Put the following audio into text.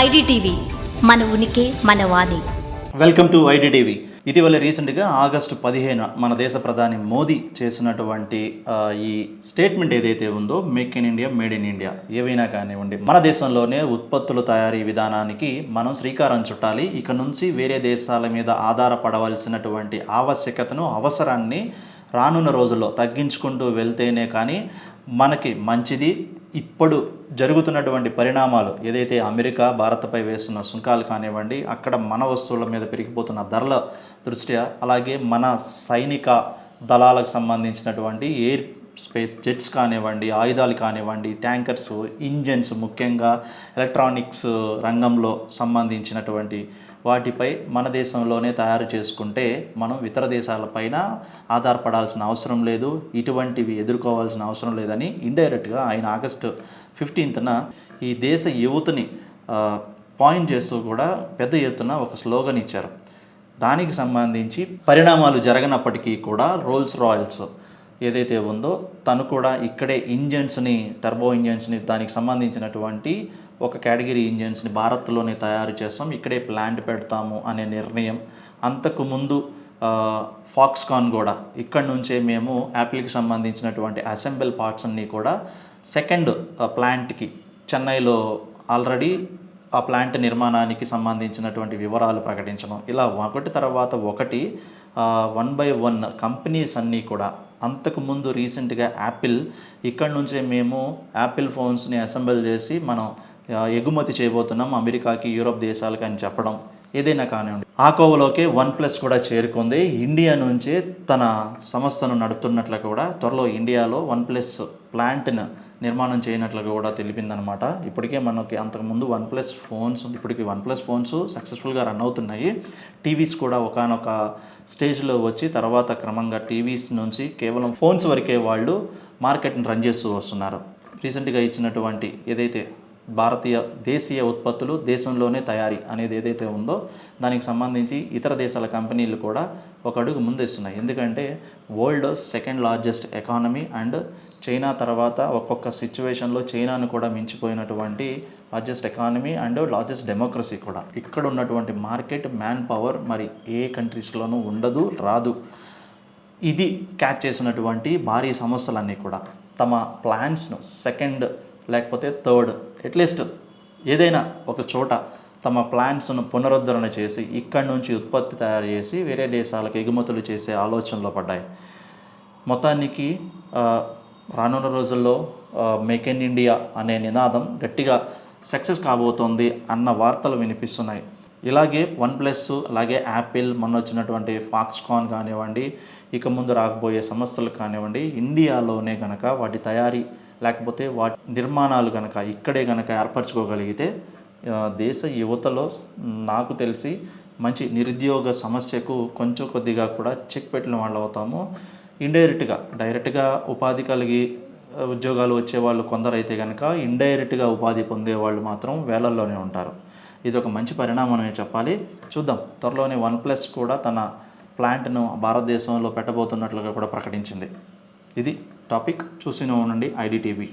IDTV మన ఉనికి మన వాణి. Welcome to IDTV. ఇటీవల రీసెంట్గా ఆగస్టు పదిహేను మన దేశ ప్రధాని మోదీ చేసినటువంటి ఈ స్టేట్మెంట్ ఏదైతే ఉందో make in India made in India ఏవైనా కానివ్వండి. మన దేశంలోనే ఉత్పత్తుల తయారీ విధానానికి మనం శ్రీకారం చుట్టాలి. ఇక నుంచి వేరే దేశాల మీద ఆధారపడవలసినటువంటి ఆవశ్యకతను అవసరాన్ని రానున్న రోజుల్లో తగ్గించుకుంటూ వెళ్తేనే కానీ మనకి మంచిది. ఇప్పుడు జరుగుతున్నటువంటి పరిణామాలు ఏదైతే అమెరికా భారత్పై వేస్తున్న సుంకాలు కానివ్వండి అక్కడ మన వస్తువుల మీద పెరిగిపోతున్న ధరల దృష్ట్యా అలాగే మన సైనిక దళాలకు సంబంధించినటువంటి ఎయిర్ స్పేస్ జెట్స్ కానివ్వండి ఆయుధాలు కానివ్వండి ట్యాంకర్స్ ఇంజన్స్ ముఖ్యంగా ఎలక్ట్రానిక్స్ రంగంలో సంబంధించినటువంటి వాటిపై మన దేశంలోనే తయారు చేసుకుంటే మనం ఇతర దేశాలపైన ఆధారపడాల్సిన అవసరం లేదు ఇటువంటివి ఎదుర్కోవాల్సిన అవసరం లేదని ఇండైరెక్ట్గా ఆయన ఆగస్టు ఫిఫ్టీన్త్న ఈ దేశ యువతని పాయింట్ చేస్తూ కూడా పెద్ద ఎత్తున ఒక స్లోగన్ ఇచ్చారు. దానికి సంబంధించి పరిణామాలు జరగనప్పటికీ కూడా రోల్స్ రాయల్స్ ఏదైతే ఉందో తను కూడా ఇక్కడే ఇంజన్స్ని టర్బో ఇంజన్స్ని దానికి సంబంధించినటువంటి ఒక కేటగిరీ ఇంజన్స్ని భారత్లోనే తయారు చేస్తాం. ఇక్కడే ప్లాంట్ పెడతాము అనే నిర్ణయం. అంతకు ముందు ఫాక్స్కాన్ కూడా. ఇక్కడ నుంచే మేము యాపిల్కి సంబంధించినటువంటి అసెంబుల్ పార్ట్స్ అన్నీ కూడా సెకండ్ ప్లాంట్కి చెన్నైలో ఆల్రెడీ ఆ ప్లాంట్ నిర్మాణానికి సంబంధించినటువంటి వివరాలు ప్రకటించడం. ఇలా ఒకటి తర్వాత ఒకటి వన్ బై వన్ కంపెనీస్ అన్నీ కూడా. అంతకుముందు రీసెంట్గా యాపిల్ ఇక్కడ నుంచే మేము యాపిల్ ఫోన్స్ని అసెంబుల్ చేసి మనం ఎగుమతి చేయబోతున్నాం అమెరికాకి యూరోప్ దేశాలకి అని చెప్పడం ఏదైనా కానివ్వండి. ఆ కోవలోకే వన్ ప్లస్ కూడా చేరుకుంది. ఇండియా నుంచే తన సంస్థను నడుపుతున్నట్లు కూడా త్వరలో ఇండియాలో వన్ ప్లస్ ప్లాంట్ను నిర్మాణం చేయనట్లుగా కూడా తెలిపిందనమాట ఇప్పటికే మనకి అంతకుముందు వన్ ప్లస్ ఫోన్స్ ఇప్పటికి వన్ ప్లస్ ఫోన్స్ సక్సెస్ఫుల్గా రన్ అవుతున్నాయి. టీవీస్ కూడా ఒకనొక స్టేజ్లో వచ్చి తర్వాత క్రమంగా టీవీస్ నుంచి కేవలం ఫోన్స్ వరకే వాళ్ళు మార్కెట్ని రన్ చేస్తూ వస్తున్నారు. రీసెంట్గా ఇచ్చినటువంటి ఏదైతే భారతీయ దేశీయ ఉత్పత్తులు దేశంలోనే తయారీ అనేది ఏదైతే ఉందో దానికి సంబంధించి ఇతర దేశాల కంపెనీలు కూడా ఒక అడుగు ముందేస్తున్నాయి. ఎందుకంటే world second largest economy and China తర్వాత ఒక్కొక్క సిచ్యువేషన్లో చైనాను కూడా మించిపోయినటువంటి largest economy and largest democracy కూడా. ఇక్కడ ఉన్నటువంటి మార్కెట్ మ్యాన్ పవర్ మరి ఏ కంట్రీస్లోనూ ఉండదు రాదు. ఇది క్యాచ్ చేసినటువంటి భారీ సంస్థలన్నీ కూడా. తమ ప్లాన్స్ను సెకండ్ లేకపోతే థర్డ్ అట్లీస్ట్ ఏదైనా ఒక చోట తమ ప్లాంట్స్ను పునరుద్ధరణ చేసి ఇక్కడి నుంచి ఉత్పత్తి తయారు చేసి వేరే దేశాలకు ఎగుమతులు చేసే ఆలోచనలో పడ్డాయి. మొత్తానికి రానున్న రోజుల్లో మేక్ ఇన్ ఇండియా అనే నినాదం గట్టిగా సక్సెస్ కాబోతోంది అన్న వార్తలు వినిపిస్తున్నాయి. ఇలాగే వన్ ప్లస్ అలాగే యాపిల్ మొన్న వచ్చినటువంటి ఫాక్స్కాన్ కానివ్వండి ఇక ముందు రాకపోయే సంస్థలు కానివ్వండి ఇండియాలోనే కనుక వాటి తయారీ లేకపోతే వాటి నిర్మాణాలు కనుక ఇక్కడే కనుక ఏర్పరచుకోగలిగితే దేశ యువతలో నాకు తెలిసి మంచి నిరుద్యోగ సమస్యకు కొంచెం కొద్దిగా కూడా చెక్ పెట్టిన వాళ్ళు అవుతాము. ఇండైరెక్ట్గా డైరెక్ట్గా ఉపాధి కలిగి ఉద్యోగాలు వచ్చేవాళ్ళు కొందరైతే కనుక ఇండైరెక్ట్గా ఉపాధి పొందేవాళ్ళు మాత్రం వేలల్లోనే ఉంటారు. ఇది ఒక మంచి పరిణామమే చెప్పాలి. చూద్దాం త్వరలోనే వన్ ప్లస్ కూడా తన ప్లాంట్ను భారతదేశంలో పెట్టబోతున్నట్లుగా కూడా ప్రకటించింది. ఇది టాపిక్ చూస్తూనే ఉండండి ఐడిటీవీ